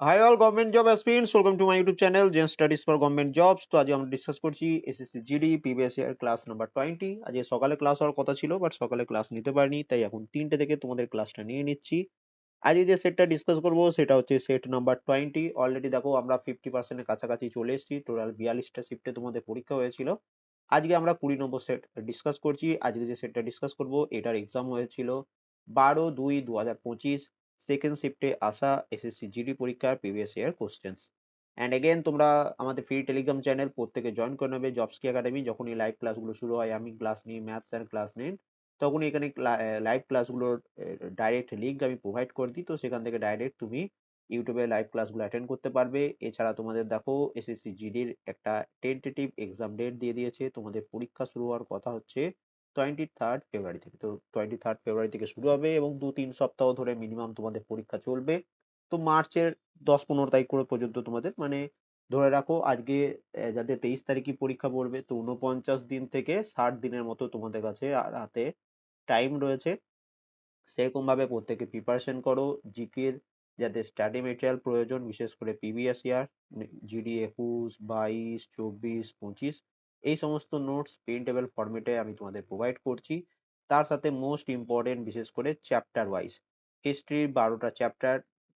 Hi all government job aspirants welcome to my YouTube channel Gen studies for government jobs তো আজ আমরা discuss করছি SSC GD previous year class number twenty আজকে সকালে class হওয়ার কথা ছিল বাট সকালে ক্লাস নিতে পারিনি, তাই এখন তিনটে থেকে তোমাদের ক্লাসটা নিয়ে নিচ্ছি। আজকে যে সেটটা ডিসকাস করব, সেটা হচ্ছে সেট নাম্বার টোয়েন্টি অলরেডি দেখো আমরা ফিফটি পার্সেন্টের কাছাকাছি চলে এসেছি টোটাল বিয়াল্লিশটা শিফটে তোমাদের পরীক্ষা হয়েছিল। আজকে আমরা কুড়ি নম্বর সেট ডিসকাস করছি। আজকে যে সেটটা ডিসকাস করব, এটার এক্সাম হয়েছিল বারো দুই দু হাজার পঁচিশ। সেকেন্ড শিফটে আসা এসএসসি জিডি পরীক্ষার previous year questions and again তোমরা আমাদের ফ্রি টেলিগ্রাম চ্যানেল প্রত্যেকে জয়েন করে নেবে জবসকি একাডেমি যখনই লাইভ ক্লাসগুলো শুরু হয়, আমি ক্লাস নিই ম্যাথস অ্যান্ড ক্লাস নিন তখন এখানে লাইভ ক্লাসগুলোর ডাইরেক্ট লিঙ্ক আমি প্রোভাইড করে দিই। তো সেখান থেকে ডাইরেক্ট তুমি ইউটিউবে লাইভ ক্লাসগুলো অ্যাটেন্ড করতে পারবে। এছাড়া তোমাদের দেখো এসএসসি জিডির একটা টেন্টেটিভ এক্সাম ডেট দিয়ে দিয়েছে। তোমাদের পরীক্ষা শুরু হওয়ার কথা হচ্ছে টোয়েন্টি থার্ড ফেব্রুয়ারি থেকে। তো টোয়েন্টি থার্ড ফেব্রুয়ারি থেকে শুরু হবে এবং দু তিন সপ্তাহ ধরে মিনিমাম তোমাদের পরীক্ষা চলবে। তো মার্চের দশ পনেরো তারিখ করে পর্যন্ত তোমাদের মানে ধরে রাখো আজকে যাদের তেইশ তারিখই পরীক্ষা পড়বে, তো উনপঞ্চাশ দিন থেকে ষাট দিনের মতো তোমাদের কাছে হাতে টাইম রয়েছে। সেরকম ভাবে প্রত্যেকে প্রিপারেশন করো। জিকের যাদের স্টাডি মেটেরিয়াল প্রয়োজন, বিশেষ করে প্রিভিয়াস ইয়ার জিডি একুশ, বাইশ, চব্বিশ, পঁচিশ এই সমস্ত নোটস প্রিন্টেবল ফরম্যাটে আমি তোমাদের প্রোভাইড করছি। তার সাথে মোস্ট ইম্পর্টেন্ট বিশেষ করে চ্যাপ্টার ওয়াইজ হিস্ট্রির বারোটা চ্যাপ্টার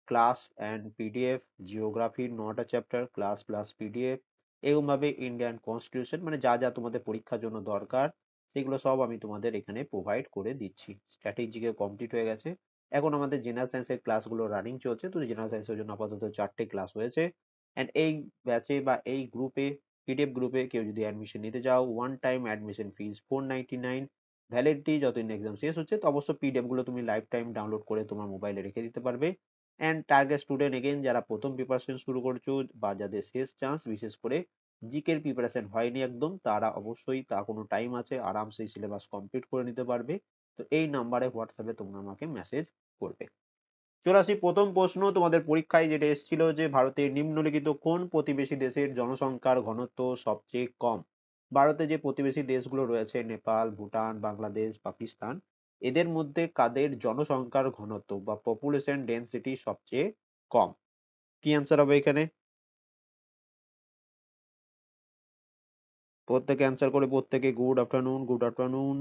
ক্লাস অ্যান্ড পিডিএফ জিওগ্রাফির নটা চ্যাপ্টার ক্লাস প্লাস পিডিএফ এরকমভাবে ইন্ডিয়ান কনস্টিটিউশন মানে যা যা তোমাদের পরীক্ষার জন্য দরকার, সেগুলো সব আমি তোমাদের এখানে প্রোভাইড করে দিচ্ছি। স্ট্র্যাটেজিকে কমপ্লিট হয়ে গেছে। এখন আমাদের জেনারেল সায়েন্সের ক্লাসগুলো রানিং চলছে। তো জেনারেল সায়েন্সের জন্য আপাতত চারটে ক্লাস হয়েছে। অ্যান্ড এই ব্যাচে বা এই গ্রুপে পিডিএফ গ্রুপে কেউ যদি অ্যাডমিশন নিতে চাও one time admission fees four ninety nine validity যতদিন এক্সাম শেষ হচ্ছে, তো অবশ্য পিডিএফগুলো তুমি লাইফ টাইম ডাউনলোড করে তোমার মোবাইলে রেখে দিতে পারবে। অ্যান্ড টার্গেট স্টুডেন্ট এগেন যারা প্রথম প্রিপারেশন শুরু করছ বা যাদের শেষ চান্স বিশেষ করে জিকের প্রিপারেশন হয়নি একদম, তারা অবশ্যই তা কোনো টাইম আছে, আরামসে সিলেবাস কমপ্লিট করে নিতে পারবে। তো এই নাম্বারে হোয়াটসঅ্যাপে তোমরা আমাকে মেসেজ করবে। চলে আসি প্রথম প্রশ্ন তোমাদের পরীক্ষায় যেটা এসেছিল যে ভারতের নিম্নলিখিত কোন প্রতিবেশী দেশের জনসংখ্যার ঘনত্ব সবচেয়ে কম? ভারতে যে প্রতিবেশী দেশগুলো রয়েছে, নেপাল, ভুটান, বাংলাদেশ, পাকিস্তান, এদের মধ্যে কাদের জনসংখ্যার ঘনত্ব বা পপুলেশন ডেন্সিটি সবচেয়ে কম? কি অ্যান্সার হবে এখানে? প্রত্যেকে অ্যান্সার করে প্রত্যেকে গুড আফটারনুন গুড আফটারনুন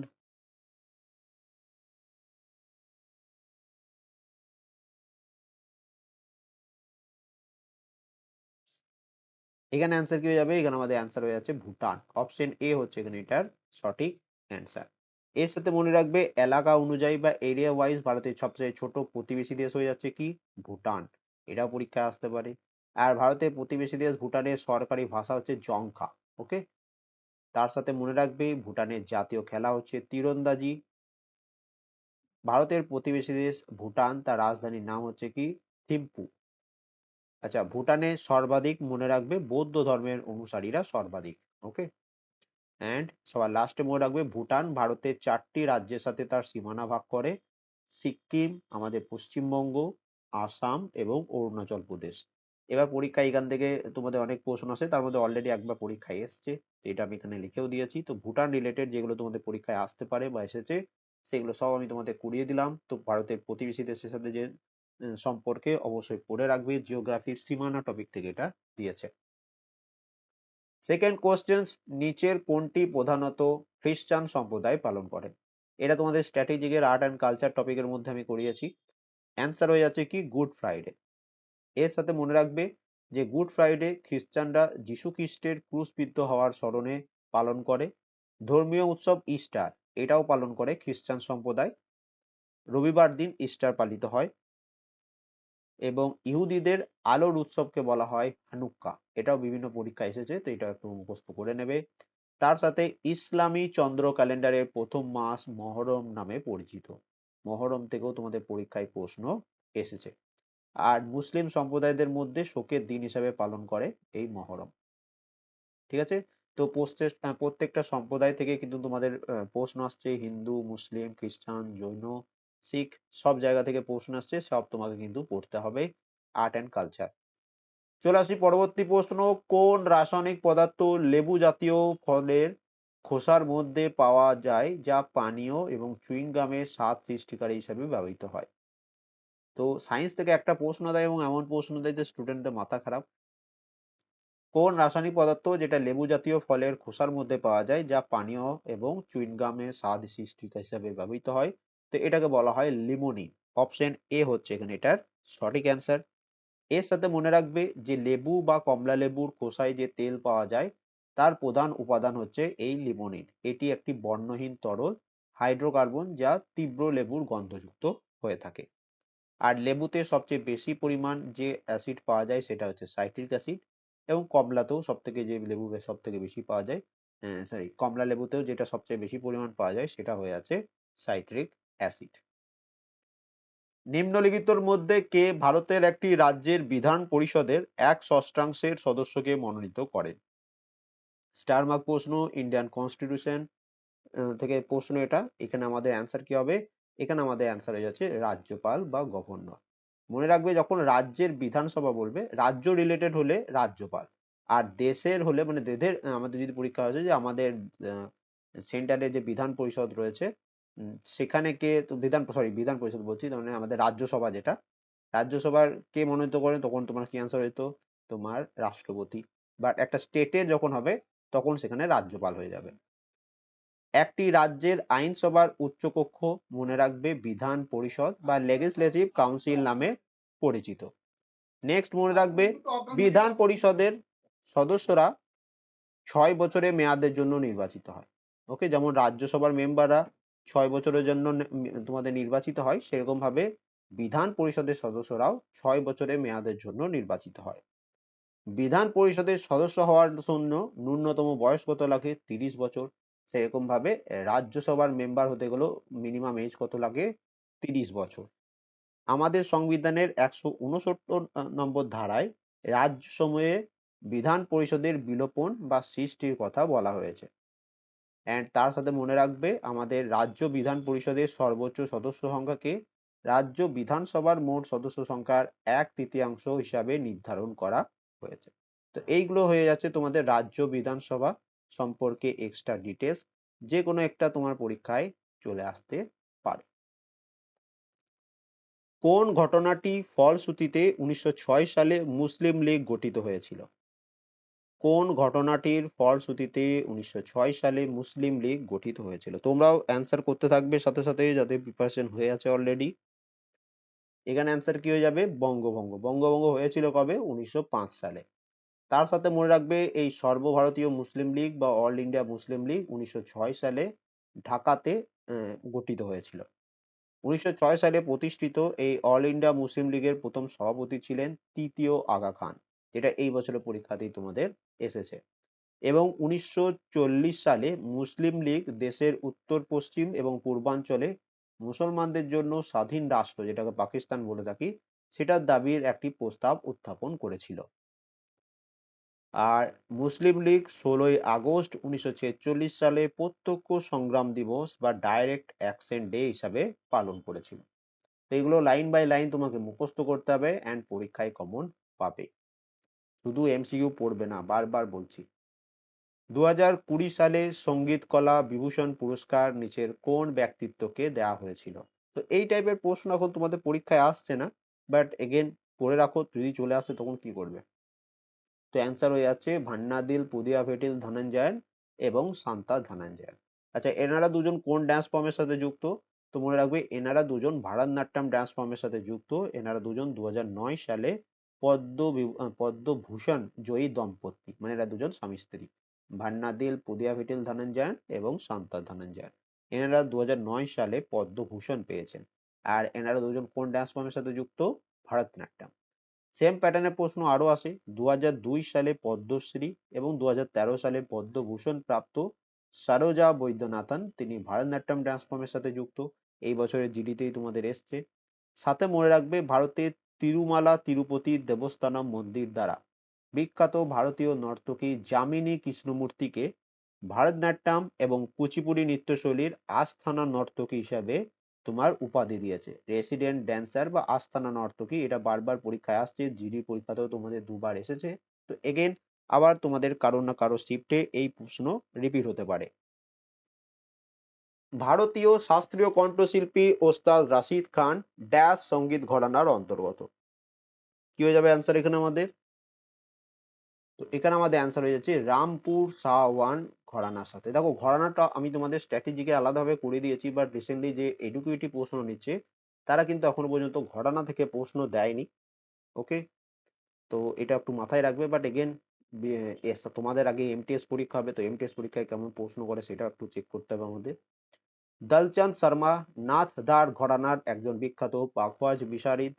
এখানে অ্যান্সার কি হয়ে যাবে? এখানে আমাদের অ্যান্সার হয়ে যাচ্ছে ভুটান। অপশন এ হচ্ছে এখানে এটার সঠিক অ্যান্সার এর সাথে মনে রাখবে এলাকা অনুযায়ী বা এরিয়া ওয়াইজ ভারতের সবচেয়ে ছোট প্রতিবেশী দেশ হয়ে যাচ্ছে কি? ভুটান। এটাও পরীক্ষায় আসতে পারে। আর ভারতের প্রতিবেশী দেশ ভুটানের সরকারি ভাষা হচ্ছে জংখা ওকে তার সাথে মনে রাখবে ভুটানের জাতীয় খেলা হচ্ছে তীরন্দাজি। ভারতের প্রতিবেশী দেশ ভুটান, তার রাজধানীর নাম হচ্ছে কি? থিম্পু। আচ্ছা ভুটানে সর্বাধিক মনে রাখবে বৌদ্ধ ধর্মের অনুসারীরা সর্বাধিক ওকে অ্যান্ড সবার লাস্টে মনে রাখবে ভুটান ভারতের চারটি রাজ্যের সাথে তার সীমানা ভাগ করে, সিকিম, আমাদের পশ্চিমবঙ্গ, আসাম এবং অরুণাচল প্রদেশ। এবার পরীক্ষা এখান থেকে তোমাদের অনেক প্রশ্ন আছে তার মধ্যে অলরেডি একবার পরীক্ষায় এসছে এটা আমি এখানে লিখেও দিয়েছি। তো ভুটান রিলেটেড যেগুলো তোমাদের পরীক্ষায় আসতে পারে বা এসেছে, সেগুলো সব আমি তোমাদের করিয়ে দিলাম। তো ভারতের প্রতিবেশী দেশের সাথে যে সম্পর্কে অবশ্যই পড়ে রাখবে জিওগ্রাফির সীমানা টপিক থেকে এটা দিয়েছে। সেকেন্ড কোশ্চেন নিচের কোনটি প্রধানত খ্রিস্টান সম্প্রদায় পালন করে? এটা তোমাদের স্ট্র্যাটেজিকের আর্ট অ্যান্ড কালচার টপিকের মধ্যে আমি করিয়েছি। অ্যান্সার হয়ে যাচ্ছে কি গুড ফ্রাইডে এর সাথে মনে রাখবে যে গুড ফ্রাইডে খ্রিস্টানরা যিশু খ্রিস্টের ক্রুশবিদ্ধ হওয়ার স্মরণে পালন করে। ধর্মীয় উৎসব ইস্টার এটাও পালন করে খ্রিস্টান সম্প্রদায়। রবিবার দিন ইস্টার পালিত হয়। এবং ইহুদিদের আলোর উৎসবকে বলা হয় হানুক্কা। এটাও বিভিন্ন পরীক্ষা এসেছে, তো এটা একটু মুখস্থ করে নেবে। তার সাথে ইসলামী চন্দ্র ক্যালেন্ডারের প্রথম মাস মহরম নামে পরিচিত। মহরম থেকেও তোমাদের পরীক্ষায় প্রশ্ন এসেছে। আর মুসলিম সম্প্রদায়দের মধ্যে শোকের দিন হিসাবে পালন করে এই মহরম। ঠিক আছে? তো প্রত্যেকটা সম্প্রদায় থেকে কিন্তু তোমাদের প্রশ্ন আসছে, হিন্দু, মুসলিম, খ্রিস্টান, জৈন শিখ সব জায়গা থেকে প্রশ্ন আসছে, সব তোমাকে কিন্তু পড়তে হবে আর্ট অ্যান্ড কালচার চলে আসি পরবর্তী প্রশ্ন, কোন রাসায়নিক পদার্থ লেবু জাতীয় ফলের খোসার মধ্যে পাওয়া যায় যা পানীয় এবং চুইং গামের স্বাদ সৃষ্টিকারী হিসেবে ব্যবহৃত হয়? তো সায়েন্স থেকে একটা প্রশ্ন দেয় এবং এমন প্রশ্ন দেয় যে স্টুডেন্টদের মাথা খারাপ। কোন রাসায়নিক পদার্থ যেটা লেবু জাতীয় ফলের খোসার মধ্যে পাওয়া যায় যা পানীয় এবং চুইনগামে স্বাদ সৃষ্টি হিসাবে ব্যবহৃত হয়? তো এটাকে বলা হয় লিমোনিন অপশন এ হচ্ছে এখানে এটার সঠিক অ্যান্সার। এর সাথে মনে রাখবে যে লেবু বা কমলা লেবুর খোসায় যে তেল পাওয়া যায়, তার প্রধান উপাদান হচ্ছে এই লিমোনিন এটি একটি বর্ণহীন তরল হাইড্রোকার্বন যা তীব্র লেবুর গন্ধযুক্ত হয়ে থাকে। আর লেবুতে সবচেয়ে বেশি পরিমাণ যে অ্যাসিড পাওয়া যায় সেটা হচ্ছে সাইট্রিক অ্যাসিড এবং কমলাতেও সব থেকে যে লেবু সব থেকে বেশি পাওয়া যায় সরি কমলা লেবুতেও যেটা সবচেয়ে বেশি পরিমাণ পাওয়া যায় সেটা হয়ে আছে সাইট্রিক অ্যাসিড। নিম্নলিখিতর মধ্যে কে ভারতের একটি রাজ্যের বিধান পরিষদের এক ষষ্ঠাংশের সদস্যকে মনোনীত করেন স্টার মার্ক প্রশ্ন, ইন্ডিয়ান কনস্টিটিউশন থেকে প্রশ্ন এটা। এখানে আমাদের অ্যান্সার কি হবে? এখানে আমাদের অ্যান্সার হয়ে যাচ্ছে রাজ্যপাল বা গভর্নর। মনে রাখবে যখন রাজ্যের বিধানসভা বলবে, রাজ্য রিলেটেড হলে রাজ্যপাল। আর দেশের হলে মানে দেশের, আমাদের যদি পরীক্ষা হয়েছে যে আমাদের সেন্টারে যে বিধান পরিষদ রয়েছে সেখানে কে তো বিধান সরি বিধান পরিষদ বলছি মানে আমাদের রাজ্যসভা যেটা রাজ্যসভার কে মনোনীত করে তখন তোমার কি অ্যান্সার হইতো? তোমার রাষ্ট্রপতি। বা একটা স্টেটের যখন হবে, তখন সেখানে রাজ্যপাল হয়ে যাবে। একটি রাজ্যের আইনসভার উচ্চকক্ষ মনে রাখবে বিধান পরিষদ বা লেজিসলেটিভ কাউন্সিল নামে পরিচিত। নেক্সট মনে রাখবে বিধান পরিষদের সদস্যরা ছয় বছরের মেয়াদের জন্য নির্বাচিত হয়। ওকে যেমন রাজ্যসভার মেম্বাররা ছয় বছরের জন্য তোমাদের নির্বাচিত হয়, সেরকম ভাবে বিধান পরিষদের সদস্যরাও ছয় বছরের মেয়াদের জন্য নির্বাচিত হয়। বিধান পরিষদের সদস্য হওয়ার জন্য ন্যূনতম বয়স কত লাগে? তিরিশ বছর। সেরকম ভাবে রাজ্যসভার মেম্বার হতে গেলেও মিনিমাম এজ কত লাগে? তিরিশ বছর। আমাদের সংবিধানের একশো উনসত্তর নম্বর ধারায় রাজ্য সময়ে বিধান পরিষদের বিলোপন বা সৃষ্টির কথা বলা হয়েছে। অ্যান্ড তার সাথে মনে রাখবে আমাদের রাজ্য বিধান পরিষদের সর্বোচ্চ সদস্য সংখ্যাকে। রাজ্য বিধানসভার মোট সদস্য সংখ্যার এক তৃতীয়াংশ হিসাবে নির্ধারণ করা হয়েছে। তো এইগুলো হয়ে যাচ্ছে তোমাদের রাজ্য বিধানসভা সম্পর্কে এক্সট্রা ডিটেলস যে কোনো একটা তোমার পরীক্ষায় চলে আসতে পারে। কোন ঘটনাটি ফলশ্রুতিতে উনিশশো সালে মুসলিম লীগ গঠিত হয়েছিল? কোন ঘটনাটির ফলশ্রুতিতে উনিশশো ছয় সালে মুসলিম লীগ গঠিত হয়েছিল? তোমরাও অ্যান্সার করতে থাকবে সাথে সাথে যাদের প্রিপারেশন হয়ে আছে অলরেডি এখানে অ্যান্সার কি হয়ে যাবে? বঙ্গভঙ্গ। বঙ্গভঙ্গ হয়েছিল কবে? উনিশশো পাঁচ সালে। তার সাথে মনে রাখবে এই সর্বভারতীয় মুসলিম লীগ বা অল ইন্ডিয়া মুসলিম লীগ উনিশশো ছয় সালে ঢাকাতে গঠিত হয়েছিল। উনিশশো ছয় সালে প্রতিষ্ঠিত এই অল ইন্ডিয়া মুসলিম লীগের প্রথম সভাপতি ছিলেন তৃতীয় আগা খান। যেটা এই বছরের পরীক্ষাতেই তোমাদের এসেছে। এবং উনিশশো চল্লিশ সালে মুসলিম লীগ দেশের উত্তর, পশ্চিম এবং পূর্বাঞ্চলে মুসলমানদের জন্য স্বাধীন রাষ্ট্র, যেটাকে পাকিস্তান বলে থাকি, সেটার দাবির একটি প্রস্তাব উত্থাপন করেছিল। আর মুসলিম লীগ ষোলোই আগস্ট উনিশশো ছেচল্লিশ সালে প্রত্যক্ষ সংগ্রাম দিবস বা ডাইরেক্ট অ্যাকশন ডে হিসাবে পালন করেছিল। এগুলো লাইন বাই লাইন তোমাকে মুখস্থ করতে হবে অ্যান্ড পরীক্ষায় কমন পাবে। শুধু এমসিকিউ পড়বে না, বারবার বলছি। দু সালে সংগীত কলা বিভূষণ পুরস্কার নিচের কোন ব্যক্তিত্বকে দেওয়া হয়েছিল? তো এই টাইপের প্রশ্ন এখন তোমাদের পরীক্ষায় আসছে না বাট এগেন পড়ে রাখো, যদি চলে আসে তখন কি করবে? তো অ্যান্সার হয়ে যাচ্ছে ভান্নাদিল পুদিয়া ভেটিল ধনঞ্জয়ন এবং শান্তা ধনঞ্জয়ন আচ্ছা এনারা দুজন কোন ড্যান্স ফর্মের সাথে যুক্ত? তো মনে রাখবে, এনারা দুজন ভারতনাট্যম ড্যান্স ফর্মের সাথে যুক্ত, এনারা দুজন দু হাজার নয় সালে পদ্ম পদ্মভূষণ জয়ী দম্পতি। মানে এরা দুজন স্বামী স্ত্রী। ভান্নাদিল, পুদিয়া ভিটিল ধনঞ্জয়ন এবং শান্তা ধনঞ্জয়ন এনারা দু সালে পদ্মভূষণ পেয়েছেন। আর এনারা দুজন কোন ড্যান্স ফর্মের সাথে যুক্ত? ভারতনাট্যম। সেম প্যাটার্নের প্রশ্ন আরও আসে। দু হাজার দুই সালে পদ্মশ্রী এবং দু হাজার তেরো সালে পদ্মভূষণ প্রাপ্ত সারোজা বৈদ্যনাথন, তিনি ভারতনাট্যম ড্যান্স ফর্মের সাথে যুক্ত। এই বছরের জিডিতেই তোমাদের এসছে। সাথে মনে রাখবে, ভারতের তিরুমালা, তিরুপতি দেবস্থানম মন্দির দ্বারা বিখ্যাত ভারতীয় নর্তকী যামিনী কৃষ্ণমূর্তিকে ভারতনাট্যম এবং কুচিপুড়ি নৃত্যশৈলীর আস্থানা নর্তকী হিসাবে তোমার উপাধি দিয়েছে। রেসিডেন্ট ড্যান্সার বা আস্থানা নর্তকী, এটা বারবার পরীক্ষায় আসছে, জিডি পরীক্ষাতেও তোমাদের দুবার এসেছে। তো এগেন আবার তোমাদের কারও না কারও শিফটে এই প্রশ্ন রিপিট হতে পারে। ভারতীয় শাস্ত্রীয় কণ্ঠশিল্পী ওস্তাদ রাশিদ খান ড্যাশ সংগীত ঘরানার অন্তর্গত। কি হয়ে যাবে অ্যান্সার এখানে আমাদের? তো এখানে আমাদের অ্যান্সার হয়ে যাচ্ছে রামপুর সাওয়ান ঘরানার সাথে। দেখো, ঘরানাটা আমি তোমাদের স্ট্র্যাটেজিকে আলাদাভাবে করে দিয়েছি বাট রিসেন্টলি যে এডুকেটিভ প্রশ্ন নিচ্ছে, তারা কিন্তু এখনও পর্যন্ত ঘরানা থেকে প্রশ্ন দেয়নি ওকে তো এটা একটু মাথায় রাখবে বাট এগেন তোমাদের আগে এমটিএস পরীক্ষা হবে, তো এমটিএস পরীক্ষায় কেমন প্রশ্ন করে সেটা একটু চেক করতে হবে আমাদের। দলচাঁদ শর্মা নাথদার ঘরানার একজন বিখ্যাত পাখওয়াজ বিশারিদ,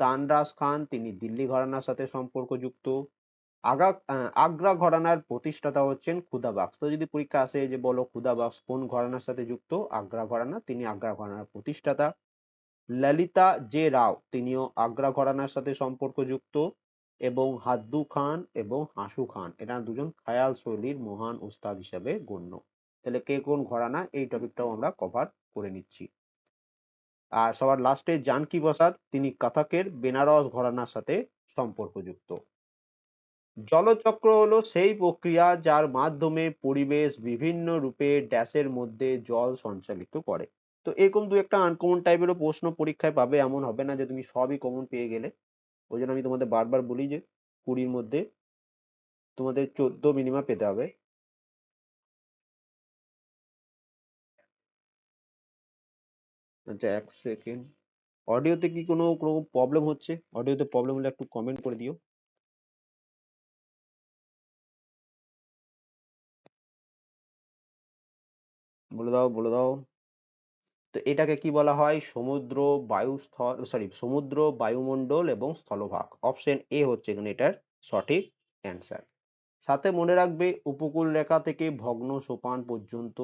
তানরাজ খান, তিনি দিল্লি ঘরানার সাথে সম্পর্কযুক্ত। আগা আগ্রা ঘরানার প্রতিষ্ঠাতা হচ্ছেন ক্ষুদাবাক্স তো যদি পরীক্ষা আসে যে বলো ক্ষুদাবাক্স কোন ঘরানার সাথে যুক্ত? আগ্রা ঘরানা, তিনি আগ্রা ঘরানার প্রতিষ্ঠাতা। ললিতা জে রাও, তিনিও আগ্রা ঘরানার সাথে সম্পর্কযুক্ত। এবং হাদ্দু খান এবং হাসু খান, এরা দুজন খায়াল শৈলীর মহান উস্তাদ হিসেবে গণ্য। তাহলে কে কোন ঘরানা? এই টপিকটাও আমরা কভার করে নিচ্ছি। আর সবার লাস্টে জানকি প্রসাদ, তিনি কাথাকের বেনারস ঘরানার সাথে সম্পর্কযুক্ত। জলচক্র হলো সেই প্রক্রিয়া যার মাধ্যমে পরিবেশ বিভিন্ন রূপে ড্যাশের মধ্যে জল সঞ্চালিত করে। তো এরকম দু একটা আনকমন টাইপেরও প্রশ্ন পরীক্ষায় পাবে, এমন হবে না যে তুমি সবই কমন পেয়ে গেলে। ওই জন্য আমি তোমাদের বারবার বলি যে কুড়ির মধ্যে তোমাদের চোদ্দ মিনিমাম পেতে হবে। আচ্ছা এক সেকেন্ড অডিওতে কি কোনো কোনো প্রবলেম হচ্ছে? অডিওতে প্রবলেম হলে একটু কমেন্ট করে দিও। বলে দাও বলে দাও। তো এটাকে কি বলা হয়? সমুদ্র বায়ু স্থল সরি সমুদ্র বায়ুমণ্ডল এবং স্থলভাগ। অপশন এ হচ্ছে এখানে এটার সঠিক অ্যান্সার সাথে মনে রাখবে উপকূল রেখা থেকে ভগ্ন সোপান পর্যন্ত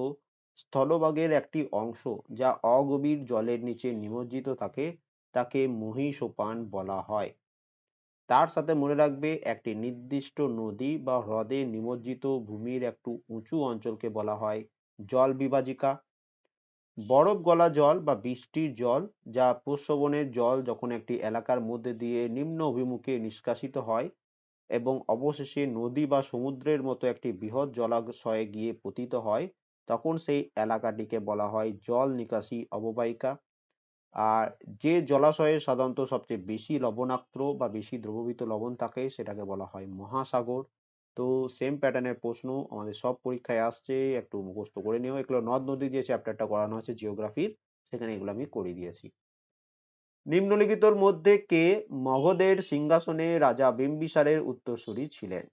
স্থলভাগের একটি অংশ যা অগভীর জলের নিচে নিমজ্জিত থাকে, তাকে মহীসোপান বলা হয়। তার সাথে মনে রাখবে একটি নির্দিষ্ট নদী বা হ্রদে নিমজ্জিত ভূমির একটু উঁচু অঞ্চলকে বলা হয় জল বিভাজিকা। বরফ গলা জল বা বৃষ্টির জল যা প্রস্রবণের জল যখন একটি এলাকার মধ্যে দিয়ে নিম্ন অভিমুখে নিষ্কাশিত হয় এবং অবশেষে নদী বা সমুদ্রের মতো একটি বৃহৎ জলাশয়ে গিয়ে পতিত হয় তখন সেই এলাকাটিকে বলা হয় জল নিকাশি অববাহিকা। আর যে জলাশয়ে সাধারণত সবচেয়ে বেশি লবণাক্ত বা বেশি দ্রবীভূত লবণ থাকে সেটাকে বলা হয় মহাসাগর। তো সেম প্যাটার্নের প্রশ্ন আমাদের সব পরীক্ষায় আসছে, একটু মুখস্থ করে নিও। এগুলো নদ নদী যে চ্যাপ্টারটা করানো হচ্ছে জিওগ্রাফির সেখানে এগুলো আমি করে দিয়েছি। নিম্নলিখিতর মধ্যে কে মগধের সিংহাসনে রাজা বিম্বিসারের উত্তরসূরি ছিলেন?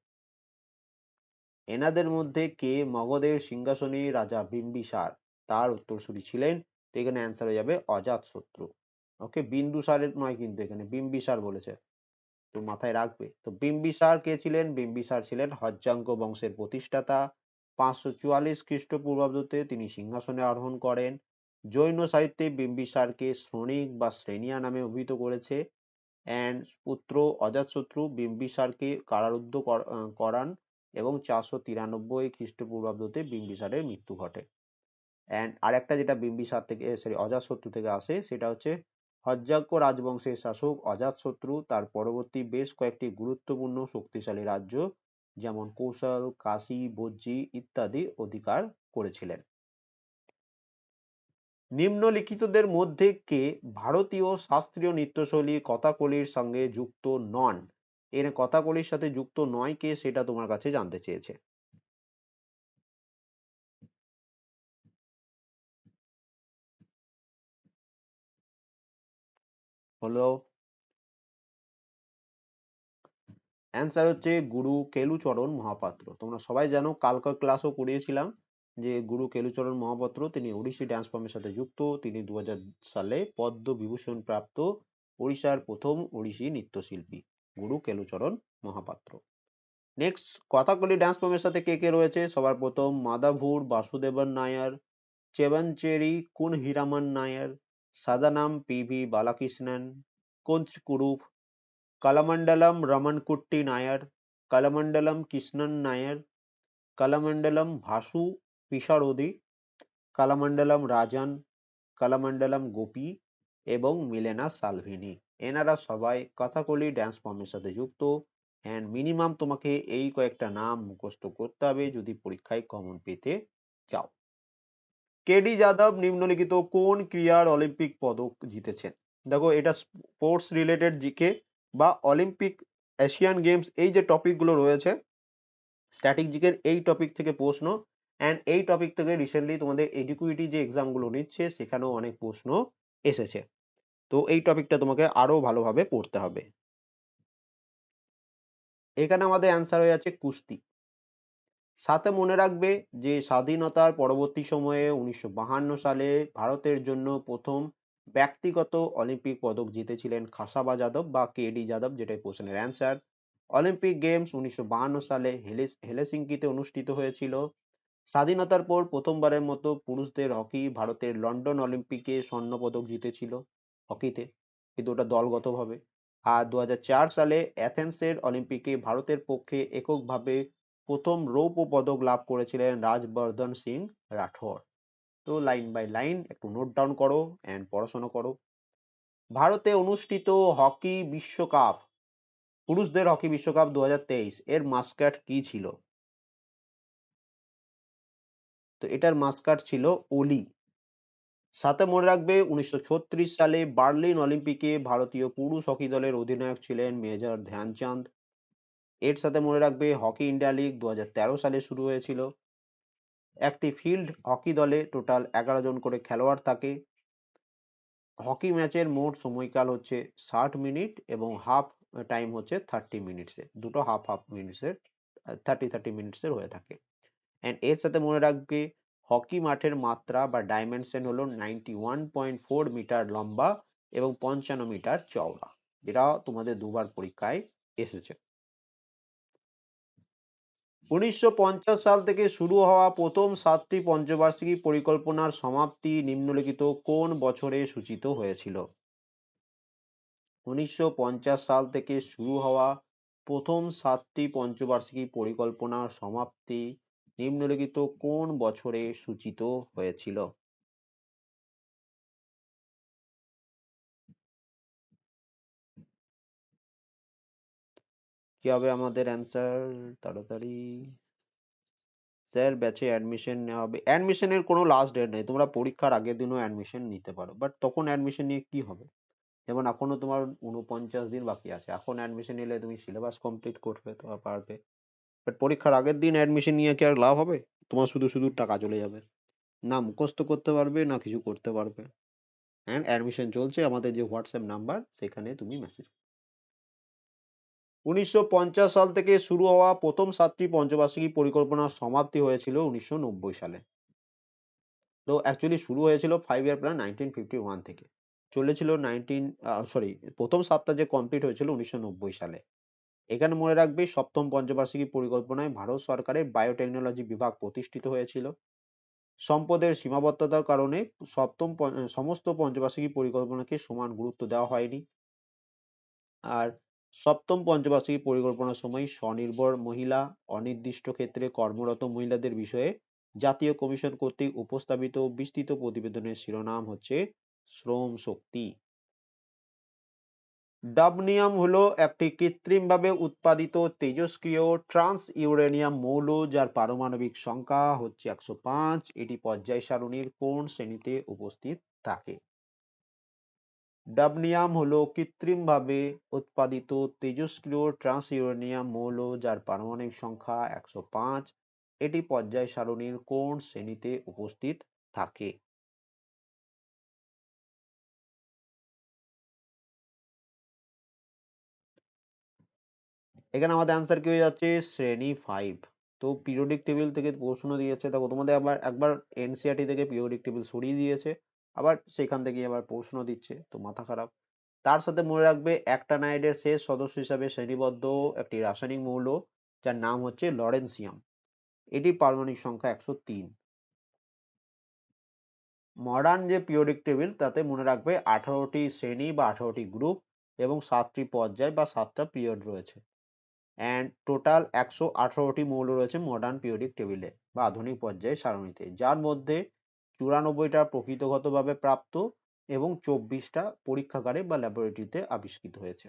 এনাদের মধ্যে কে মগধের সিংহাসনে রাজা বিম্বিসার? তার উত্তরসূরি ছিলেন, তো এখানে অ্যান্সার হয়ে যাবে অজাত শত্রু। ওকে বিন্দুসারের নয় কিন্তু এখানে বিম্বিসার বলেছে। তো মাথায় রাখবে। তো বিম্বিসার কে ছিলেন? বিম্বিসার ছিলেন হজ্জাঙ্ক বংশের প্রতিষ্ঠাতা। পাঁচশো চুয়াল্লিশ খ্রিস্টপূর্বাব্দতে তিনি সিংহাসনে আরোহণ করেন। জৈন সাহিত্যে বিম্বিসারকে শ্রণিক বা শ্রেণিয়া নামে অভিহিত করেছে। অ্যান্ড পুত্র অজাতশত্রু বিম্বিসারকে কারারুদ্ধ করান। এবং চারশো তিরানব্বই খ্রিস্টপূর্বাব্দতে বিম্বিসারের মৃত্যু ঘটে। অ্যান্ড আরেকটা যেটা বিম্বিসার থেকে সরি অজাতশত্রু থেকে আসে, সেটা হচ্ছে হজ্জাক্য রাজবংশের শাসক অজাতশত্রু তার পরবর্তী বেশ কয়েকটি গুরুত্বপূর্ণ শক্তিশালী রাজ্য, যেমন কৌশল, কাশী বজ্জি ইত্যাদি অধিকার করেছিলেন। নিম্নলিখিতদের মধ্যে কে ভারতীয় শাস্ত্রীয় নৃত্যশৈলী কথাকলির সঙ্গে যুক্ত নন? এর কথাকলির সাথে যুক্ত নয় কে সেটা তোমার কাছে জানতে চেয়েছে। হলো অ্যান্সার হচ্ছে গুরু কেলুচরণ মহাপাত্র। তোমরা সবাই জানো কালকার ক্লাসও করিয়েছিলাম যে গুরু কেলুচরণ মহাপাত্র, তিনি ওড়িশি ড্যান্স ফর্মের সাথে যুক্ত, তিনি দু হাজার সালে পদ্ম বিভূষণ প্রাপ্ত ওড়িশার প্রথম ওড়িশি নৃত্যশিল্পী। গুরু কেলুচরণ মহাপাত্র। নেক্সট কথাকলি ড্যান্স ফর্মের সাথে কে কে রয়েছে? সবার প্রথম মাদাভুর, Vasudevan Nair চেবানচেরি Kunhiraman Nair Sadanam P V Balakrishnan কুঞ্চ কুঞ্চকুরুপ কলমণ্ডলম রমনকুট্টি নায়ার, কলমণ্ডলম কৃষ্ণন নায়ার, কলমণ্ডলম ভাসু পিসারদি, কলমণ্ডলম রাজন, কলমণ্ডলম গোপী এবং মিলেনা সালভিনি। এনারা সবাই কথাকলি ড্যান্স ফর্মের সাথে যুক্ত। অ্যান্ড মিনিমাম তোমাকে এই কয়েকটা নাম মুখস্থ করতে হবে যদি পরীক্ষায় কমন পেতে চাও। কেডি যাদব নিম্নলিখিত কোন ক্রীড়ার অলিম্পিক পদক জিতেছেন? দেখো, এটা স্পোর্টস রিলেটেড জিকে বা অলিম্পিক এশিয়ান গেমস এই যে টপিকগুলো রয়েছে স্ট্যাটিক জিকের এই টপিক থেকে প্রশ্ন। অ্যান্ড এই টপিক থেকে রিসেন্টলি তোমাদের এডুকুইটি যে এক্সামগুলো নিচ্ছে, সেখানেও অনেক প্রশ্ন এসেছে। তো এই টপিকটা তোমাকে আরও ভালোভাবে পড়তে হবে। এখানে আমাদের অ্যান্সার হয়ে যাচ্ছে কুস্তি। সাথে মনে রাখবে যে স্বাধীনতার পরবর্তী সময়ে উনিশশো সালে ভারতের জন্য প্রথম ব্যক্তিগত অলিম্পিক পদক জিতেছিলেন খাসাবা যাদব বা কে ডি যাদব যেটাই প্রশ্নের অ্যান্সার অলিম্পিক গেমস উনিশশো সালে হেলেসিঙ্কিতে অনুষ্ঠিত হয়েছিল। স্বাধীনতার পর প্রথমবারের মতো পুরুষদের হকি ভারতের লন্ডন অলিম্পিকে স্বর্ণ পদক জিতেছিল। হকিতে। কিন্তু ওটা দলগতভাবে। আর দু হাজার চার সালে অ্যাথেন্সের অলিম্পিকে ভারতের পক্ষে এককভাবে প্রথম রৌপ্য পদক লাভ করেছিলেন রাজবর্ধন সিং রাঠোর। তো লাইন বাই লাইন একটু নোট ডাউন করো অ্যান্ড পড়াশোনা করো। ভারতে অনুষ্ঠিত হকি বিশ্বকাপ, পুরুষদের হকি বিশ্বকাপ দু হাজার তেইশ, এর মাস্কাট কি ছিল? তো এটার মাস্কাট ছিল ওলি। সাথে মনে রাখবে, উনিশশো ছত্রিশ সালে বার্লিন অলিম্পিকে ভারতীয় পুরুষ হকি দলের অধিনায়ক ছিলেন মেজর ধ্যানচাঁদ। এর সাথে মনে রাখবে, হকি ইন্ডিয়া লিগ দু হাজার তেরো সালে শুরু হয়েছিল। একটি ফিল্ড হকি দলে টোটাল এগারো জন করে খেলোয়াড় থাকে। হকি ম্যাচের মোট সময়কাল হচ্ছে ষাট মিনিট এবং হাফ টাইম হচ্ছে থার্টি মিনিটসের দুটো হাফ হাফ মিনিটসের, থার্টি থার্টি মিনিটসের হয়ে থাকে। অ্যান্ড এর সাথে মনে রাখবে হকি মাঠের মাত্রা বা ডাইমেনশন হলো নাইনটি মিটার লম্বা এবং পঞ্চান্ন মিটার চওড়া। যেটা তোমাদের দুবার পরীক্ষায় এসেছে। উনিশশো পঞ্চাশ সাল থেকে শুরু হওয়া প্রথম সাতটি পঞ্চবার্ষিকী পরিকল্পনার সমাপ্তি নিম্নলিখিত কোন বছরে সূচিত হয়েছিল? উনিশশো পঞ্চাশ সাল থেকে শুরু হওয়া প্রথম সাতটি পঞ্চবার্ষিকী পরিকল্পনার সমাপ্তি নিম্নলিখিত কোন বছরে সূচিত হয়েছিল? কি হবে আমাদের অ্যান্সার তাড়াতাড়ি। স্যার ব্যাচে অ্যাডমিশন নেওয়া হবে। অ্যাডমিশনের কোনো লাস্ট ডেট নেই। তোমরা পরীক্ষার আগের দিনও অ্যাডমিশন নিতে পারো। বাট তখন অ্যাডমিশন নিয়ে কি হবে? যেমন এখনও তোমার উনপঞ্চাশ দিন বাকি আছে। এখন অ্যাডমিশন নিলে তুমি সিলেবাস কমপ্লিট করবে পারবে। বাট পরীক্ষার আগের দিন অ্যাডমিশন নিয়ে কি আর লাভ হবে? তোমার শুধু শুধু টাকা চলে যাবে। না মুখস্থ করতে পারবে, না কিছু করতে পারবে। অ্যান্ড অ্যাডমিশন চলছে, আমাদের যে হোয়াটসঅ্যাপ নাম্বার সেখানে তুমি মেসেজ উনিশশো সাল থেকে শুরু হওয়া প্রথম সাতটি পঞ্চবার্ষিকী পরিকল্পনার সমাপ্তি হয়েছিল উনিশশো নব্বই সালে। তো অ্যাকচুয়ালি শুরু হয়েছিল five year plan nineteen fifty one থেকে। চলেছিল নাইনটিন সরি প্রথম সাতটা যে কমপ্লিট হয়েছিল উনিশশো সালে। এখানে মনে রাখবে সপ্তম পঞ্চবার্ষিকী পরিকল্পনায় ভারত সরকারের বায়োটেকনোলজি বিভাগ প্রতিষ্ঠিত হয়েছিল। সম্পদের সীমাবদ্ধতার কারণে সপ্তম সমস্ত পঞ্চবার্ষিকী পরিকল্পনাকে সমান গুরুত্ব দেওয়া হয়নি। আর সপ্তম পঞ্চবার্ষিকী পরিকল্পনার সময় স্বনির্ভর মহিলা, অনির্দিষ্ট ক্ষেত্রে কর্মরত মহিলাদের বিষয়ে জাতীয় কমিশন কর্তৃক উপস্থাপিত বিস্তৃত প্রতিবেদনের শিরোনাম হচ্ছে শ্রম শক্তি। ডাবনিয়াম হলো একটি কৃত্রিমভাবে উৎপাদিত তেজস্ক্রিয় ট্রান্স ইউরেনিয়াম মৌল যার পারমাণবিক সংখ্যা হচ্ছে একশো পাঁচ। এটি পর্যায় সারণীর কোন শ্রেণীতে উপস্থিত থাকে? ডাবনিয়াম হলো কৃত্রিমভাবে উৎপাদিত তেজস্ক্রিয় ট্রান্স ইউরেনিয়াম মৌল যার পারমাণবিক সংখ্যা একশো পাঁচ। এটি পর্যায় সারণীর কোন শ্রেণীতে উপস্থিত থাকে? এখানে আমাদের অ্যান্সার কি হয়ে যাচ্ছে? শ্রেণি ফাইভ তো পিরিয়ডিক টেবিল থেকে প্রশ্ন দিয়েছে। দেখো, তোমাদের আবার একবার এনসিআরটি থেকে পিরিয়ডিক টেবিল সরিয়ে দিয়েছে। আবার সেখান থেকে আবার প্রশ্ন দিচ্ছে। তো মাথা খারাপ। তার সাথে মনে রাখবে, অ্যাক্টানাইডের শেষ সদস্য হিসাবে শ্রেণীবদ্ধ একটি রাসায়নিক মৌল, যার নাম হচ্ছে লরেন্সিয়াম। এটির পারমাণবিক সংখ্যা একশো তিন। মডার্ন যে পিরিয়ডিক টেবিল তাতে মনে রাখবে আঠারোটি শ্রেণি বা আঠারোটি গ্রুপ এবং সাতটি পর্যায় বা সাতটা পিরিয়ড রয়েছে। অ্যান্ড টোটাল একশো আঠারোটি মৌল রয়েছে মডার্ন পিরিয়ডিক টেবিলে বা আধুনিক পর্যায়ে সারণীতে, যার মধ্যে চুরানব্বইটা প্রকৃতগতভাবে প্রাপ্ত এবং চব্বিশটা পরীক্ষাগারে বা ল্যাবরেটরিতে আবিষ্কৃত হয়েছে।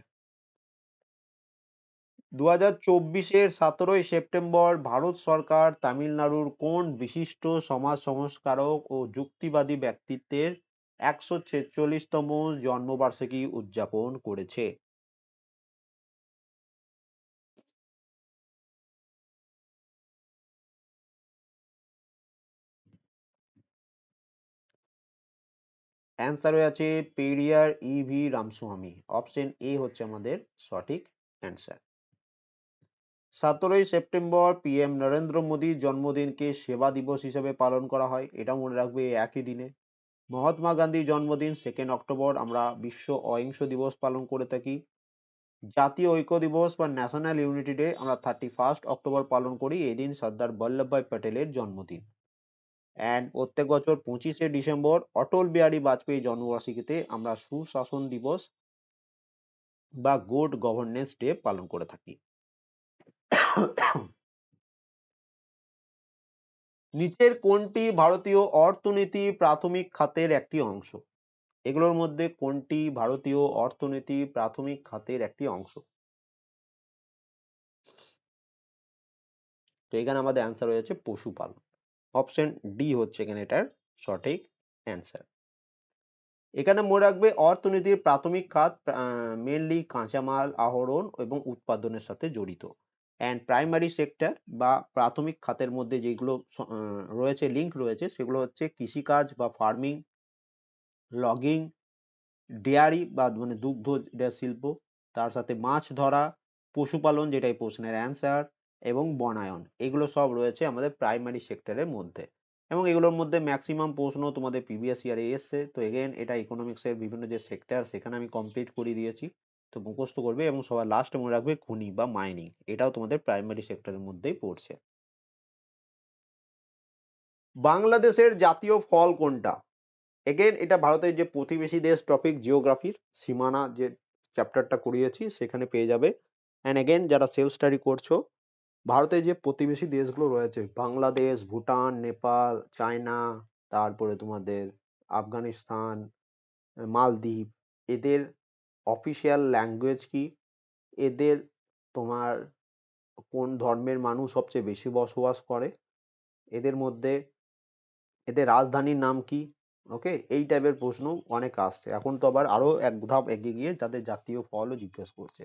দু হাজার চব্বিশের সতেরোই সেপ্টেম্বর ভারত সরকার তামিলনাড়ুর কোন বিশিষ্ট সমাজ সংস্কারক ও যুক্তিবাদী ব্যক্তিত্বের একশো ছেচল্লিশতম জন্মবার্ষিকী উদযাপন করেছে? অ্যান্সার হয়ে আছে Periyar EV Ramaswamy option A হচ্ছে আমাদের সঠিক অ্যান্সার সতেরোই সেপ্টেম্বর পিএম নরেন্দ্র মোদীর জন্মদিনকে সেবা দিবস হিসেবে পালন করা হয়। এটা মনে রাখবে একই দিনে। মহাত্মা গান্ধীর জন্মদিন সেকেন্ড অক্টোবর আমরা বিশ্ব অহিংস দিবস পালন করে থাকি। জাতীয় ঐক্য দিবস বা ন্যাশনাল ইউনিটি ডে আমরা থার্টি ফার্স্ট অক্টোবর পালন করি। এই দিন সর্দার বল্লভভাই প্যাটেলের জন্মদিন। অ্যান্ড প্রত্যেক বছর পঁচিশে ডিসেম্বর অটল বিহারী বাজপেয়ী জন্মবার্ষিকীতে আমরা সুশাসন দিবস বা গুড গভর্নেন্স ডে পালন করে থাকি। নিচের কোনটি ভারতীয় অর্থনীতি প্রাথমিক খাতের একটি অংশ? এগুলোর মধ্যে কোনটি ভারতীয় অর্থনীতি প্রাথমিক খাতের একটি অংশ? তো এখানে আমাদের অ্যান্সার হয়ে যাচ্ছে পশুপালন। অপশন ডি হচ্ছে এখানে এটার সঠিক অ্যান্সার এখানে মনে রাখবে অর্থনীতির প্রাথমিক খাত মেনলি কাঁচামাল, আহরণ এবং উৎপাদনের সাথে জড়িত। অ্যান্ড প্রাইমারি সেক্টর বা প্রাথমিক খাতের মধ্যে যেগুলো রয়েছে লিঙ্ক রয়েছে, সেগুলো হচ্ছে কৃষিকাজ বা ফার্মিং লগিং ডেয়ারি বা মানে দুগ্ধ শিল্প, তার সাথে মাছ ধরা, পশুপালন যেটাই প্রশ্নের অ্যান্সার এবং বনায়ন। এগুলো সব রয়েছে আমাদের প্রাইমারি সেক্টরের মধ্যে। এবং এগুলোর মধ্যে ম্যাক্সিমাম প্রশ্ন তোমাদের প্রিভিয়াস ইয়ারে এসছে। তো এগেন এটা ইকোনমিক্সের বিভিন্ন যে সেক্টর সেখানে আমি কমপ্লিট করে দিয়েছি। তো মুখস্থ করবে এবং সবার লাস্ট মনে রাখবে খনি বা মাইনিং এটাও তোমাদের প্রাইমারি সেক্টরের মধ্যেই পড়ছে। বাংলাদেশের জাতীয় ফল কোনটা? এগেন এটা ভারতের যে প্রতিবেশী দেশ টপিক জিওগ্রাফির সীমানা যে চ্যাপ্টারটা করিয়েছি, সেখানে পেয়ে যাবে। অ্যান্ড এগেন যারা সেলফ স্টাডি করছ ভারতের যে প্রতিবেশী দেশগুলো রয়েছে, বাংলাদেশ, ভুটান, নেপাল, চায়না, তারপরে তোমাদের আফগানিস্তান মালদ্বীপ, এদের অফিসিয়াল ল্যাঙ্গুয়েজ কি? এদের তোমার কোন ধর্মের মানুষ সবচেয়ে বেশি বসবাস করে? এদের মধ্যে এদের রাজধানীর নাম কি? ওকে এই টাইপের প্রশ্ন অনেক আসছে। এখন তো আবার আরও এক ধাপ এগিয়ে গিয়ে তাদের জাতীয় ফলও জিজ্ঞেস করছে।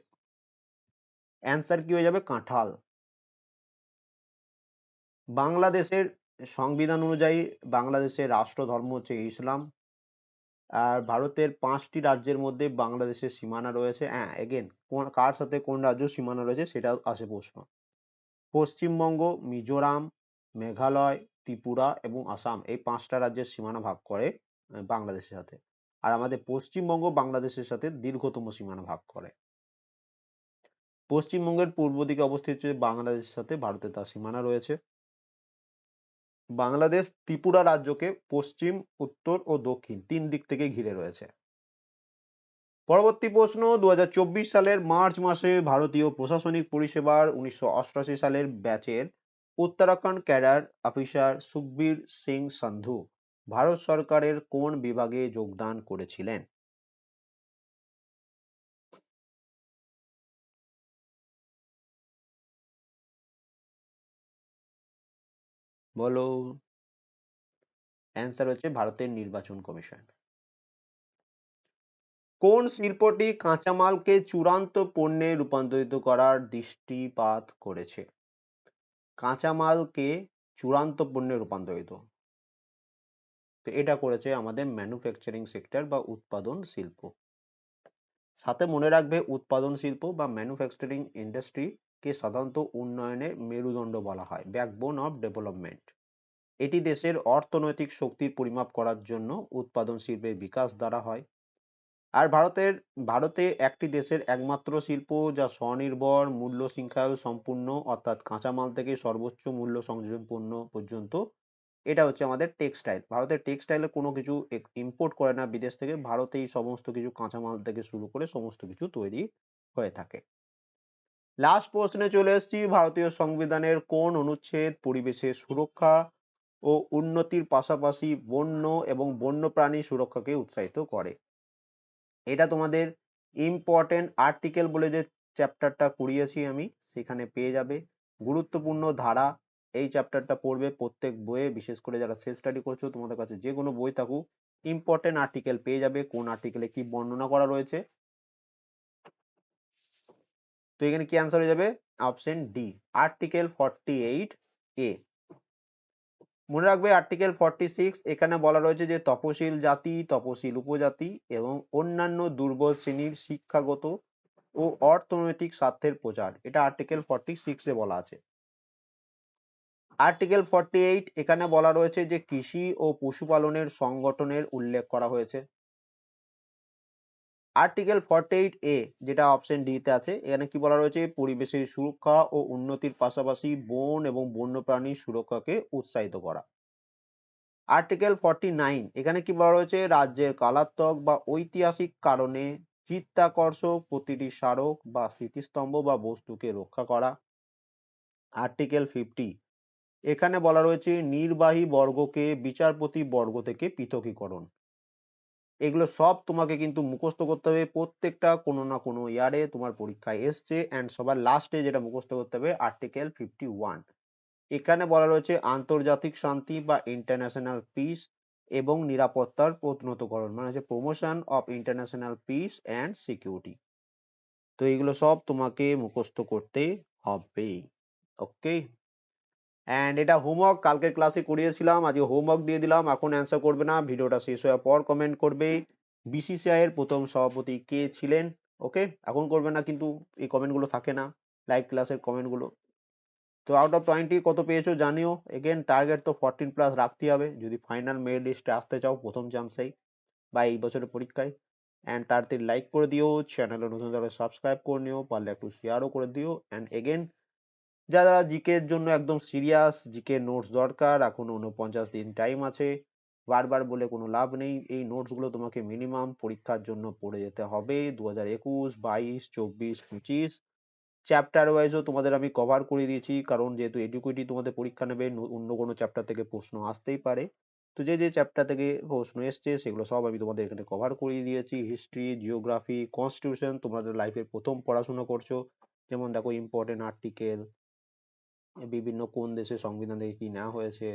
অ্যান্সার কি হয়ে যাবে? কাঁঠাল। বাংলাদেশের সংবিধান অনুযায়ী বাংলাদেশের রাষ্ট্র ধর্ম হচ্ছে ইসলাম। আর ভারতের পাঁচটি রাজ্যের মধ্যে বাংলাদেশের সীমানা রয়েছে। হ্যাঁ এগেন কোন, কার সাথে কোন রাজ্য সীমানা রয়েছে সেটা আসে প্রশ্ন। পশ্চিমবঙ্গ, মিজোরাম, মেঘালয়, ত্রিপুরা এবং আসাম এই পাঁচটা রাজ্যের সীমানা ভাগ করে বাংলাদেশের সাথে। আর আমাদের পশ্চিমবঙ্গ বাংলাদেশের সাথে দীর্ঘতম সীমানা ভাগ করে। পশ্চিমবঙ্গের পূর্ব দিকে অবস্থিত বাংলাদেশের সাথে ভারতের তার সীমানা রয়েছে। বাংলাদেশ, ত্রিপুরা রাজ্যকে পশ্চিম, উত্তর ও দক্ষিণ তিন দিক থেকে ঘিরে রয়েছে। পরবর্তী প্রশ্ন দু হাজার চব্বিশ সালের মার্চ মাসে ভারতীয় প্রশাসনিক পরিষেবার উনিশশো অষ্টআশি সালের ব্যাচের উত্তরাখণ্ড ক্যাডার অফিসার সুখবীর সিং সান্ধু ভারত সরকারের কোন বিভাগে যোগদান করেছিলেন? বলো। অ্যান্সার হচ্ছে ভারতের নির্বাচন কমিশন। কোন শিল্পটি কাঁচামালকে চূড়ান্ত পণ্যে রূপান্তরিত করার দৃষ্টিপাত করেছে? কাঁচামালকে চূড়ান্ত পণ্যে রূপান্তরিত। তো এটা করেছে আমাদের ম্যানুফ্যাকচারিং সেক্টর বা উৎপাদন শিল্প। সাথে মনে রাখবে উৎপাদন শিল্প বা ম্যানুফ্যাকচারিং ইন্ডাস্ট্রি কে সাধারণত উন্নয়নের মেরুদণ্ড বলা হয় ব্যাকবোন অফ ডেভেলপমেন্ট এটি দেশের অর্থনৈতিক শক্তির পরিমাপ করার জন্য উৎপাদন শিল্পের বিকাশ দ্বারা হয়। আর ভারতের, ভারতে একটি দেশের একমাত্র শিল্প যা স্বনির্ভর মূল্য শৃঙ্খল সম্পূর্ণ, অর্থাৎ কাঁচামাল থেকে সর্বোচ্চ মূল্য সংযোজন পণ্য পর্যন্ত, এটা হচ্ছে আমাদের টেক্সটাইল ভারতের টেক্সটাইলে কোনো কিছু ইম্পোর্ট করে না, বিদেশ থেকে, ভারতেই সমস্ত কিছু কাঁচামাল থেকে শুরু করে সমস্ত কিছু তৈরি হয়ে থাকে। লাস্ট প্রশ্নে চলে এসেছি, ভারতীয় সংবিধানের কোন অনুচ্ছেদ পরিবেশের সুরক্ষা ও উন্নতির পাশাপাশি বন্য এবং বন্যপ্রাণী সুরক্ষাকে উৎসাহিত করে? এটা তোমাদের ইম্পর্টেন্ট আর্টিকেল বলে যে চ্যাপ্টারটা করিয়েছি আমি, সেখানে পেয়ে যাবে। গুরুত্বপূর্ণ ধারা এই চ্যাপ্টারটা পড়বে প্রত্যেক বইয়ে, বিশেষ করে যারা সেলফ স্টাডি করছ, তোমাদের কাছে যে কোনো বই থাকুক ইম্পর্টেন্ট আর্টিকেল পেয়ে যাবে। কোন আর্টিকেলে কি বর্ণনা করা রয়েছে? তো এখানে কি অ্যান্সার হয়ে যাবে? অপশন ডি আর্টিকেল ফর্টি এ মনে রাখবে আর্টিকেল ফর্টি এখানে বলা রয়েছে যে তপশিল জাতি, তপশিল উপজাতি এবং অন্যান্য দুর্বল শ্রেণির শিক্ষাগত ও অর্থনৈতিক স্বার্থের প্রচার। এটা আর্টিকেল ফর্টি সিক্সে বলা আছে। আর্টিকেল ফর্টি এইট এখানে বলা রয়েছে যে কৃষি ও পশুপালনের সংগঠনের উল্লেখ করা হয়েছে। আর্টিকেল ফর্টি এইট এ যেটা অপশন ডি তে আছে, এখানে কি বলা রয়েছে? পরিবেশের সুরক্ষা ও উন্নতির পাশাপাশি বন এবং বন্যপ্রাণীর সুরক্ষাকে উৎসাহিত করা। আর্টিকেল ফর্টি নাইন এখানে কি বলা রয়েছে? রাজ্যের কালাত্মক বা ঐতিহাসিক কারণে চিত্তাকর্ষক প্রতিটি স্মারক বা স্মৃতিস্তম্ভ বা বস্তুকে রক্ষা করা। আর্টিকেল ফিফটি এখানে বলা রয়েছে, নির্বাহী বর্গকে, বিচারপতি বর্গ থেকে পৃথকীকরণ। এগুলো সব তোমাকে কিন্তু মুখস্থ করতে হবে প্রত্যেকটা কোনো না কোনো ইয়ারে তোমার পরীক্ষায় এসছে অ্যান্ড সবার লাস্টে যেটা মুখস্থ করতে হবে আর্টিকেল ফিফটি ওয়ান এখানে বলা রয়েছে আন্তর্জাতিক শান্তি বা ইন্টারন্যাশনাল পিস এবং নিরাপত্তার প্রোন্নতকরণ মানে হচ্ছে promotion of international peace and security তো এগুলো সব তোমাকে মুখস্থ করতে হবে। ওকে অ্যান্ড এটা হোমওয়ার্ক কালকের ক্লাসে করিয়েছিলাম, আজকে হোমওয়ার্ক দিয়ে দিলাম, এখন অ্যান্সার করবে না, ভিডিওটা শেষ হওয়ার পর কমেন্ট করবে। বিসিসিআই এর প্রথম সভাপতি কে ছিলেন? ওকে এখন করবে না, কিন্তু এই কমেন্টগুলো থাকে না লাইভ ক্লাসের কমেন্টগুলো তো আউট অফ টোয়েন্টি কত পেয়েছ জানিও। এগেন টার্গেট তো ফোরটিন প্লাস রাখতে হবে। যদি ফাইনাল মেরিট লিস্টে আসতে চাও, প্রথম চান্সেই বা এই বছরের পরীক্ষায়। অ্যান্ড তাড়াতাড়ি লাইক করে দিও চ্যানেলে নতুন যারা সাবস্ক্রাইব করে নিও, পারলে একটু শেয়ারও করে দিও। অ্যান্ড এগেন যারা জিকে এর জন্য একদম সিরিয়াস জিকে নোটস দরকার, এখন উনপঞ্চাশ দিন টাইম আছে, বারবার বলে কোনো লাভ নেই, এই নোটসগুলো তোমাকে মিনিমাম পরীক্ষার জন্য পড়ে যেতে হবে দু হাজার একুশ, বাইশ, চব্বিশ, পঁচিশ। চ্যাপ্টার ওয়াইজও তোমাদের আমি কভার করে দিয়েছি, কারণ যেহেতু এডুকেটি তোমাদের পরীক্ষা নেবে অন্য কোনো চ্যাপ্টার থেকে প্রশ্ন আসতেই পারে। তো যে যে চ্যাপ্টার থেকে প্রশ্ন এসছে, সেগুলো সব আমি তোমাদের এখানে কভার করিয়ে দিয়েছি। হিস্ট্রি জিওগ্রাফি কনস্টিটিউশন তোমাদের লাইফের প্রথম পড়াশোনা করছ। যেমন দেখো ইম্পর্টেন্ট আর্টিকেল বিভিন্ন কোন দেশে সংবিধান থেকে কি নেওয়া হয়েছে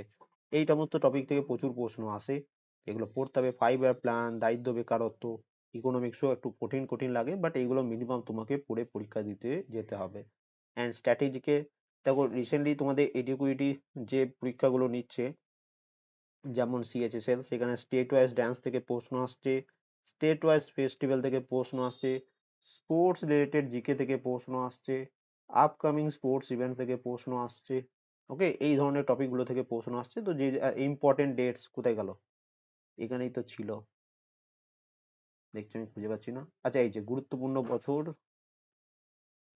এই সমস্ত টপিক থেকে প্রচুর প্রশ্ন আসে। এগুলো পড়তে হবে ফাইভ ইয়ার প্ল্যান দারিদ্র বেকারত্ব ইকোনমিক্সও একটু কঠিন কঠিন লাগে বাট এইগুলো মিনিমাম তোমাকে পড়ে পরীক্ষা দিতে যেতে হবে। অ্যান্ড স্ট্র্যাটেজিকে দেখো রিসেন্টলি তোমাদের এডুকুইটি যে পরীক্ষাগুলো নিচ্ছে, যেমন সিএইচএসএল সেখানে স্টেট ওয়াইজ ড্যান্স থেকে প্রশ্ন আসছে স্টেট ওয়াইজ ফেস্টিভ্যাল থেকে প্রশ্ন আসছে স্পোর্টস রিলেটেড জিকে থেকে প্রশ্ন আসছে আপকামিং স্পোর্টস ইভেন্ট থেকে প্রশ্ন আসছে ওকে এই ধরনের টপিকগুলো থেকে প্রশ্ন আসছে, তো যে ইম্পর্টেন্ট ডেটস কোথায় গেল? এখানেই তো ছিল। দেখছি আমি খুঁজে পাচ্ছি না। আচ্ছা এই যে গুরুত্বপূর্ণ বছর,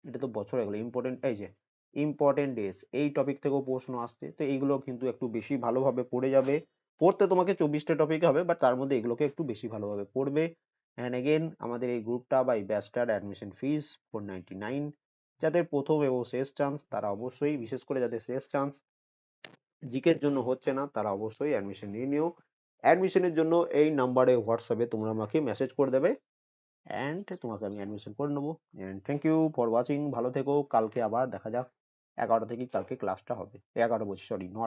এটা তো বছর হয়ে গেল ইম্পর্টেন্ট এই যে ইম্পর্টেন্ট ডেস এই টপিক থেকেও প্রশ্ন আসছে, তো এইগুলো কিন্তু একটু বেশি ভালোভাবে পড়ে যাবে। পড়তে তোমাকে চব্বিশটা টপিক হবে বাট তার মধ্যে এগুলোকে একটু বেশি ভালোভাবে পড়বে। অ্যান্ড এগেন আমাদের এই গ্রুপটা বা এই admission fees four ninety nine যাদের প্রথম এবং শেষ চান্স তারা অবশ্যই, বিশেষ করে যাদের শেষ চান্স জিকের জন্য হচ্ছে না, তারা অবশ্যই অ্যাডমিশন নিয়ে নিও। অ্যাডমিশনের জন্য এই নাম্বারে হোয়াটসঅ্যাপে তোমরা আমাকে মেসেজ করে দেবে অ্যান্ড তোমাকে আমি অ্যাডমিশন করে নেব। And thank you for watching ভালো থেকো। কালকে আবার দেখা যাক। এগারোটা থেকে কালকে ক্লাসটা হবে। এগারোটা বলছি সরি নট।